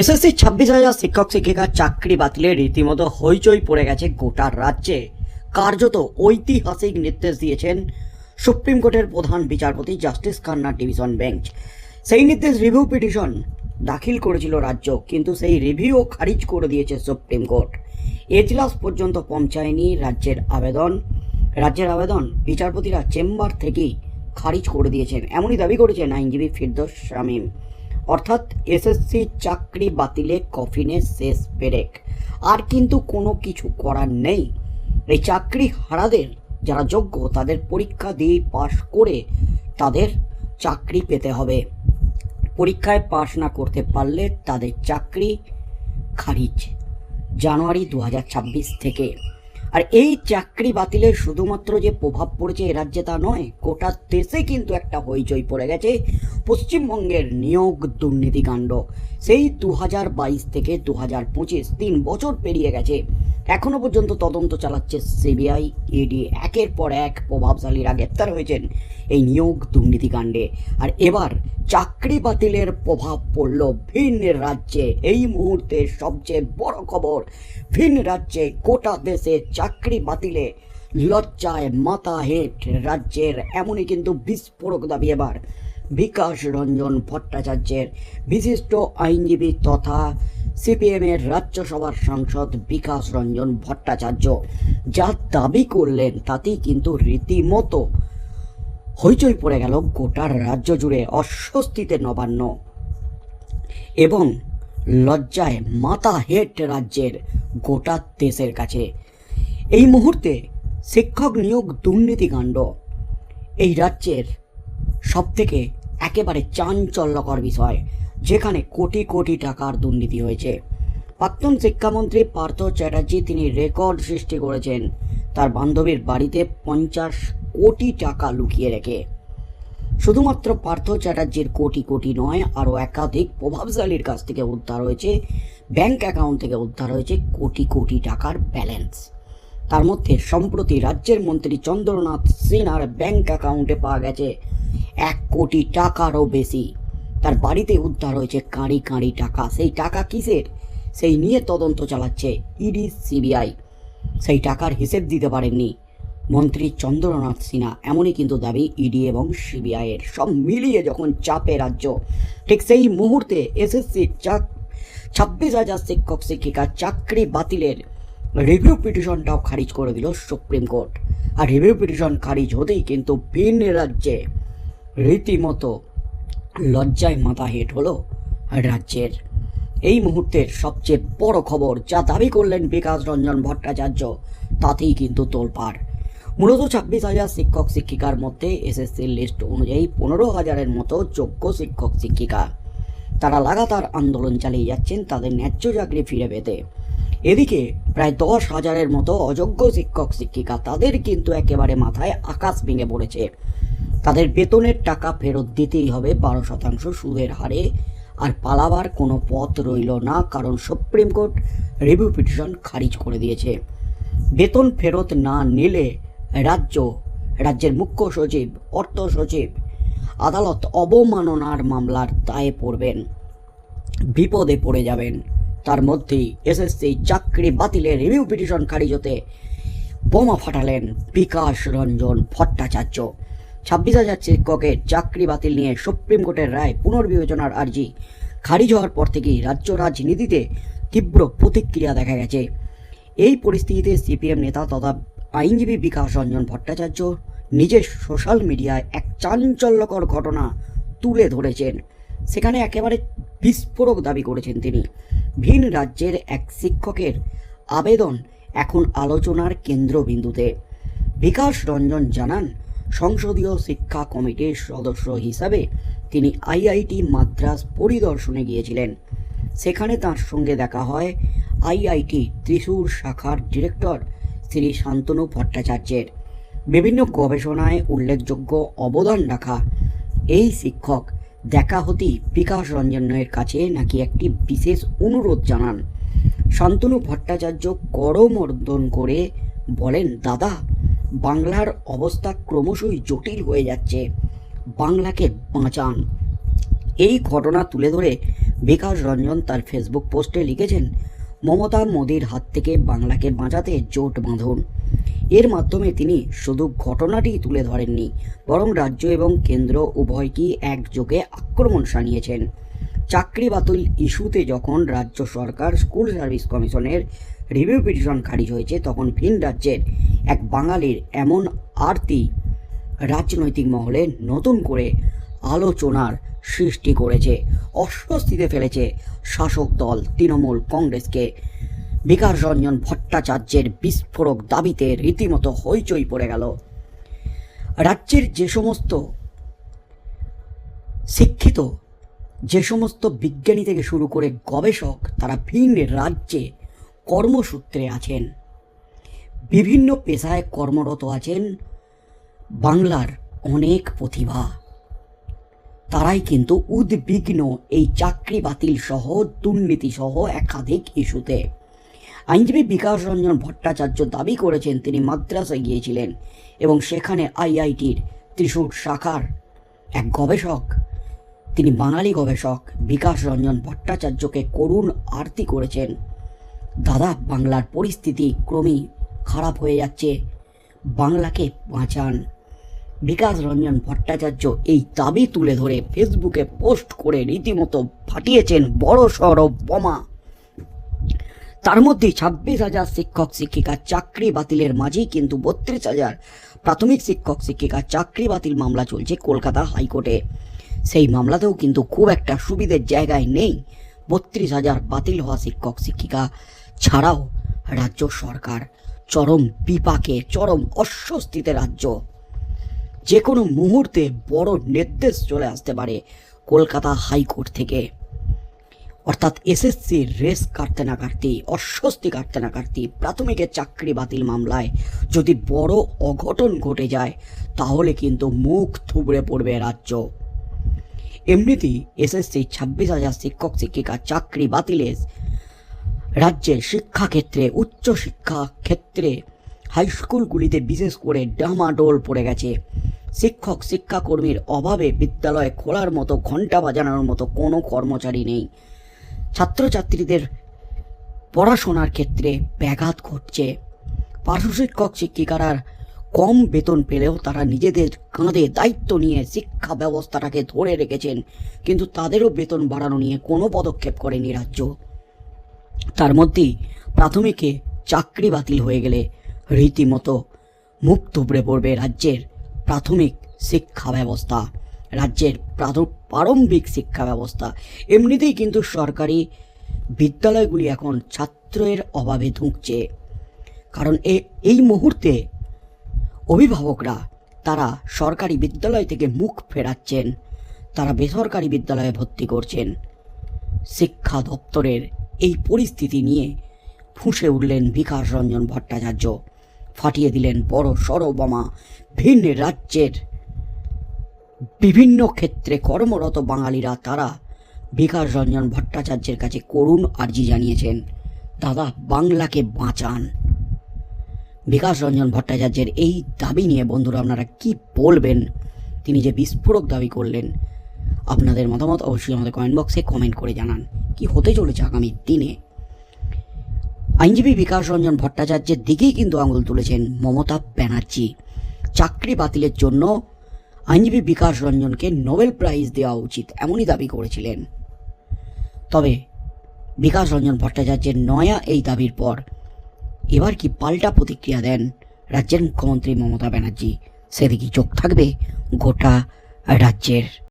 SSC ছাব্বিশ হাজার শিক্ষক শিক্ষিকার চাকরি বাতিলে রীতিমতো হইচই পড়ে গেছে গোটা রাজ্যে। কার্যত ঐতিহাসিক নির্দেশ দিয়েছেন সুপ্রিম কোর্টের প্রধান বিচারপতি জাস্টিস খান্না ডিভিশন বেঞ্চ। সেই নির্দেশ রিভিউ পিটিশন দাখিল করেছিল রাজ্য, কিন্তু সেই রিভিউ খারিজ করে দিয়েছে সুপ্রিম কোর্ট। এজলাস পর্যন্ত পৌঁছায়নি রাজ্যের আবেদন। রাজ্যের আবেদন বিচারপতিরা চেম্বার থেকেই খারিজ করে দিয়েছেন। এমনই দাবি করেছেন আইনজীবী ফিরদোস শামীম। অর্থাৎ এসএসসি চাকরি বাতিলে কফিনে শেষ পেরেক আর কিন্তু কোনো কিছু করার নেই। এই চাকরি হারাদের যারা যোগ্য, তাদের পরীক্ষা দিয়ে পাশ করে তাদের চাকরি পেতে হবে। পরীক্ষায় পাশ না করতে পারলে তাদের চাকরি খারিজ। জানুয়ারি দু হাজার ছাব্বিশ থেকে। আর এই চাকরি বাতিলের শুধুমাত্র যে প্রভাব পড়েছে এ রাজ্যে তা নয়, গোটা দেশে কিন্তু একটা হইচই পড়ে গেছে। পশ্চিমবঙ্গের নিয়োগ দুর্নীতিকাণ্ড। সেই দু হাজার বাইশ থেকে দু হাজার পঁচিশ তিন বছর পেরিয়ে গেছে। এখনও পর্যন্ত তদন্ত চালাচ্ছে সিবিআই ইডি একের পর এক প্রভাবশালীরা গ্রেপ্তার হয়েছেন এই নিয়োগ দুর্নীতিকাণ্ডে আর এবার চাকরি বাতিলের প্রভাব পড়ল ভিন রাজ্যে। এই মুহূর্তে সবচেয়ে বড় খবর, ভিন রাজ্যে গোটা দেশে চাকরি বাতিলে লজ্জায় মাথা হেট রাজ্যের, এমনই কিন্তু বিস্ফোরক দাবি এবার। বিকাশ রঞ্জন ভট্টাচার্যের বিশিষ্ট আইনজীবী তথা সিপিএমের রাজ্যসভার সাংসদ বিকাশ রঞ্জন ভট্টাচার্য। যা দাবি করলেন, তাতেই কিন্তু রীতিমতো হইচই পড়ে গেল গোটা রাজ্য জুড়ে অস্বস্তিতে নবান্ন। এবং লজ্জায় মাথা হেট রাজ্যের গোটা দেশের কাছে। এই মুহূর্তে শিক্ষক নিয়োগ দুর্নীতিকাণ্ড এই রাজ্যের সবথেকে একেবারে চাঞ্চল্যকর বিষয়। যেখানে কোটি কোটি টাকার দুর্নীতি হয়েছে। প্রাক্তন শিক্ষামন্ত্রী পার্থ চ্যাটার্জি তিনি রেকর্ড সৃষ্টি করেছেন। তার বান্ধবীর বাড়িতে পঞ্চাশ কোটি টাকা লুকিয়ে রেখে। শুধুমাত্র পার্থ চ্যাটার্জির কোটি কোটি নয়, আরও একাধিক প্রভাবশালীর কাছ থেকে উদ্ধার হয়েছে। ব্যাংক অ্যাকাউন্ট থেকে উদ্ধার হয়েছে কোটি কোটি টাকার ব্যালেন্স। তার মধ্যে সম্প্রতি রাজ্যের মন্ত্রী চন্দ্রনাথ সিনহার ব্যাংক অ্যাকাউন্টে পাওয়া গেছে। এক কোটি টাকারও বেশি। তার বাড়িতে উদ্ধার হয়েছে কাঁড়ি কাঁড়ি টাকা। সেই টাকা কিসের? সেই নিয়ে তদন্ত চালাচ্ছে ইডি, সিবিআই। সেই টাকার হিসেব দিতে পারেননি মন্ত্রী চন্দ্রনাথ সিনহা। এমনই কিন্তু দাবি ইডি এবং সিবিআইয়ের সব মিলিয়ে যখন চাপে রাজ্য, ঠিক সেই মুহূর্তে এসএসসি চাক, ছাব্বিশ হাজার শিক্ষক, শিক্ষিকা চাকরি বাতিলের রিভিউ পিটিশনটাও খারিজ করে দিল সুপ্রিম কোর্ট। আর রিভিউ পিটিশন খারিজ হতেই কিন্তু ভিন রাজ্যে রীতিমতো লজ্জায় মাথা হেট হলো রাজ্যের। এই মুহূর্তের সবচেয়ে বড় খবর যা দাবি করলেন বিকাশ রঞ্জন ভট্টাচার্য, তাতেই কিন্তু তোলপাড়। মূলত ছাব্বিশ হাজার শিক্ষক শিক্ষিকার মধ্যে এসএসসির লিস্ট অনুযায়ী পনেরো হাজারের মতো যোগ্য শিক্ষক শিক্ষিকা। তারা লাগাতার আন্দোলন চালিয়ে যাচ্ছেন তাদের ন্যায্য চাকরি ফিরে পেতে। এদিকে প্রায় দশ হাজারের মতো অযোগ্য শিক্ষক শিক্ষিকা তাদের কিন্তু একেবারে মাথায় আকাশ ভেঙে পড়েছে। তাদের বেতনের টাকা ফেরত দিতেই হবে বারো শতাংশ সুদের হারে। আর পালাবার কোনো পথ রইল না, কারণ সুপ্রিম কোর্ট রিভিউ পিটিশন খারিজ করে দিয়েছে। বেতন ফেরত না নিলে রাজ্য, রাজ্যের মুখ্য সচিব, অর্থ সচিব, আদালত অবমাননার মামলার দায়ে পড়বেন, বিপদে পড়ে যাবেন। তার মধ্যেই এসএসসি চাকরি বাতিলের রিভিউ পিটিশন খারিজ হতে বোমা ফাটালেন বিকাশ রঞ্জন ভট্টাচার্য। ছাব্বিশ হাজার শিক্ষকের চাকরি বাতিল নিয়ে সুপ্রিম কোর্টের রায় পুনর্বিবেচনার আর্জি। খারিজ হওয়ার পর থেকেই রাজ্য রাজনীতিতে তীব্র প্রতিক্রিয়া দেখা গেছে। এই পরিস্থিতিতে সিপিএম নেতা তথা আইনজীবী বিকাশ রঞ্জন ভট্টাচার্য নিজের সোশ্যাল মিডিয়ায় এক চাঞ্চল্যকর ঘটনা তুলে ধরেছেন। সেখানে একেবারে বিস্ফোরক দাবি করেছেন তিনি। ভিন রাজ্যের এক শিক্ষকের আবেদন এখন আলোচনার কেন্দ্রবিন্দুতে। বিকাশ রঞ্জন জানান সংসদীয় শিক্ষা কমিটির সদস্য হিসাবে তিনি আইআইটি মাদ্রাস পরিদর্শনে গিয়েছিলেন। সেখানে তার সঙ্গে দেখা হয় আইআইটি ত্রিশূর শাখার ডিরেক্টর শ্রী শান্তনু ভট্টাচার্যের। বিভিন্ন গবেষণায় উল্লেখযোগ্য অবদান রাখা এই শিক্ষক দেখা হতেই বিকাশ রঞ্জনের কাছে নাকি একটি বিশেষ অনুরোধ জানান। শান্তনু ভট্টাচার্য করমর্দন করে বলেন, দাদা বাংলার অবস্থা ক্রমশই জটিল হয়ে যাচ্ছে। বাংলাকে বাঁচান। এই ঘটনা তুলে ধরে বিকাশ রঞ্জন তার ফেসবুক পোস্টে লিখেছেন, মমতা মোদির হাত থেকে বাংলাকে বাঁচাতে জোট বাঁধুন। এর মাধ্যমে তিনি শুধু ঘটনাটি তুলে ধরেননি, বরং রাজ্য এবং কেন্দ্র উভয়কেই একযোগে আক্রমণ সানিয়েছেন চাকরি বাতিল ইস্যুতে যখন রাজ্য সরকার স্কুল সার্ভিস কমিশনের রিভিউ পিটিশন খারিজ হয়েছে, তখন ভিন রাজ্যের এক বাঙালির এমন আরতি রাজনৈতিক মহলে নতুন করে আলোচনার সৃষ্টি করেছে। অস্বস্তিতে ফেলেছে শাসক দল তৃণমূল কংগ্রেসকে। বিকাশ রঞ্জন ভট্টাচার্যের বিস্ফোরক দাবিতে রীতিমতো হইচই পড়ে গেল। রাজ্যের যে সমস্ত শিক্ষিত, যে সমস্ত বিজ্ঞানী থেকে শুরু করে গবেষক, তারা ভিন রাজ্যে কর্মসূত্রে আছেন। বিভিন্ন পেশায় কর্মরত আছেন। বাংলার অনেক প্রতিভা। তারাই কিন্তু উদ্বিগ্ন এই চাকরি বাতিল সহ, দুর্নীতি সহ একাধিক ইস্যুতে। আইনজীবী বিকাশ রঞ্জন ভট্টাচার্য দাবি করেছেন, তিনি মাদ্রাসায় গিয়েছিলেন এবং সেখানে আইআইটির ত্রিশূর শাখার এক গবেষক, তিনি বাঙালি গবেষক বিকাশ রঞ্জন ভট্টাচার্যকে করুণ আরতি করেছেন। দাদা, বাংলার পরিস্থিতি ক্রমেই খারাপ হয়ে যাচ্ছে। বাংলাকে বাঁচান। বিকাশ রঞ্জন ভট্টাচার্য এই দাবি তুলে ধরে ফেসবুকে পোস্ট করে রীতিমতো ফাটিয়েছেন বড় সড় বোমা। তার মধ্যে ছাব্বিশ হাজার শিক্ষক শিক্ষিকার চাকরি বাতিলের মাঝেই কিন্তু বত্রিশ হাজার প্রাথমিক শিক্ষক শিক্ষিকার চাকরি বাতিল মামলা চলছে কলকাতা হাইকোর্টে। সেই মামলাতেও কিন্তু খুব একটা সুবিধের জায়গায় নেই। বত্রিশ হাজার বাতিল হওয়া শিক্ষক, শিক্ষিকা ছাড়াও রাজ্য সরকার চরম বিপাকে, চরম অস্বস্তিতে রাজ্য। যে কোনো মুহূর্তে বড় নির্দেশ চলে আসতে পারে কলকাতা হাইকোর্ট থেকে। অর্থাৎ এসএসসির রেস কাটতে না কাটতেই অস্বস্তি কাটতে না কাটতেই প্রাথমিকের চাকরি বাতিল মামলায় যদি বড় অঘটন ঘটে যায়, তাহলে কিন্তু মুখ থুবড়ে পড়বে রাজ্য। এমনিতেই এসএসসি ছাব্বিশ হাজার শিক্ষক শিক্ষিকার চাকরি বাতিলের রাজ্যের শিক্ষাক্ষেত্রে উচ্চশিক্ষা ক্ষেত্রে হাই স্কুলগুলিতে বিশেষ করে ডামাডোল পড়ে গেছে। শিক্ষক, শিক্ষাকর্মীর অভাবে বিদ্যালয় খোলার মতো ঘণ্টা বাজানোর মতো কোনো কর্মচারী নেই। ছাত্রছাত্রীদের পড়াশোনার ক্ষেত্রে ব্যাঘাত ঘটছে। পার্শ্ব শিক্ষক, শিক্ষিকারা কম বেতন পেলেও তারা নিজেদের কাঁধে দায়িত্ব নিয়ে শিক্ষা ব্যবস্থাটাকে ধরে রেখেছেন, কিন্তু তাদেরও বেতন বাড়ানো নিয়ে কোনো পদক্ষেপ করেনি রাজ্য। তার মধ্যেই প্রাথমিকে চাকরি বাতিল হয়ে গেলে রীতিমতো মুখ থুবড়ে পড়বে রাজ্যের প্রাথমিক শিক্ষা ব্যবস্থা, রাজ্যের প্রারম্ভিক শিক্ষা ব্যবস্থা। এমনিতেই কিন্তু সরকারি বিদ্যালয়গুলি এখন ছাত্রের অভাবে ধুঁকছে। কারণ এ এই মুহূর্তে অভিভাবকরা, তারা সরকারি বিদ্যালয় থেকে মুখ ফেরাচ্ছেন, তারা বেসরকারি বিদ্যালয়ে ভর্তি করছেন। শিক্ষা দপ্তরের এই পরিস্থিতি নিয়ে ফুঁসে উঠলেন বিকাশ রঞ্জন ভট্টাচার্য। ফাটিয়ে দিলেন বড় সড় বোমা। ভিন্ন রাজ্যের বিভিন্ন ক্ষেত্রে কর্মরত বাঙালিরা তারা বিকাশ রঞ্জন ভট্টাচার্যের কাছে করুণ আর্জি জানিয়েছেন, দাদা, বাংলাকে বাঁচান। বিকাশ রঞ্জন ভট্টাচার্যের এই দাবি নিয়ে বন্ধুরা আপনারা কি বলবেন? তিনি যে বিস্ফোরক দাবি করলেন আপনাদের মতামত অবশ্যই আমাদের কমেন্ট বক্সে কমেন্ট করে জানান। কি হতে চলেছে আগামী দিনে? আইনজীবী বিকাশ রঞ্জন ভট্টাচার্যের দিকেই কিন্তু আঙুল তুলেছেন মমতা ব্যানার্জি। চাকরি বাতিলের জন্য আইনজীবী বিকাশ রঞ্জনকে নোবেল প্রাইজ দেওয়া উচিত, এমনই দাবি করেছিলেন। তবে বিকাশ রঞ্জন ভট্টাচার্যের নয়া এই দাবির পর এবার কি পাল্টা প্রতিক্রিয়া দেন রাজ্যের মুখ্যমন্ত্রী মমতা ব্যানার্জি? সেদিকে চোখ থাকবে গোটা রাজ্যের।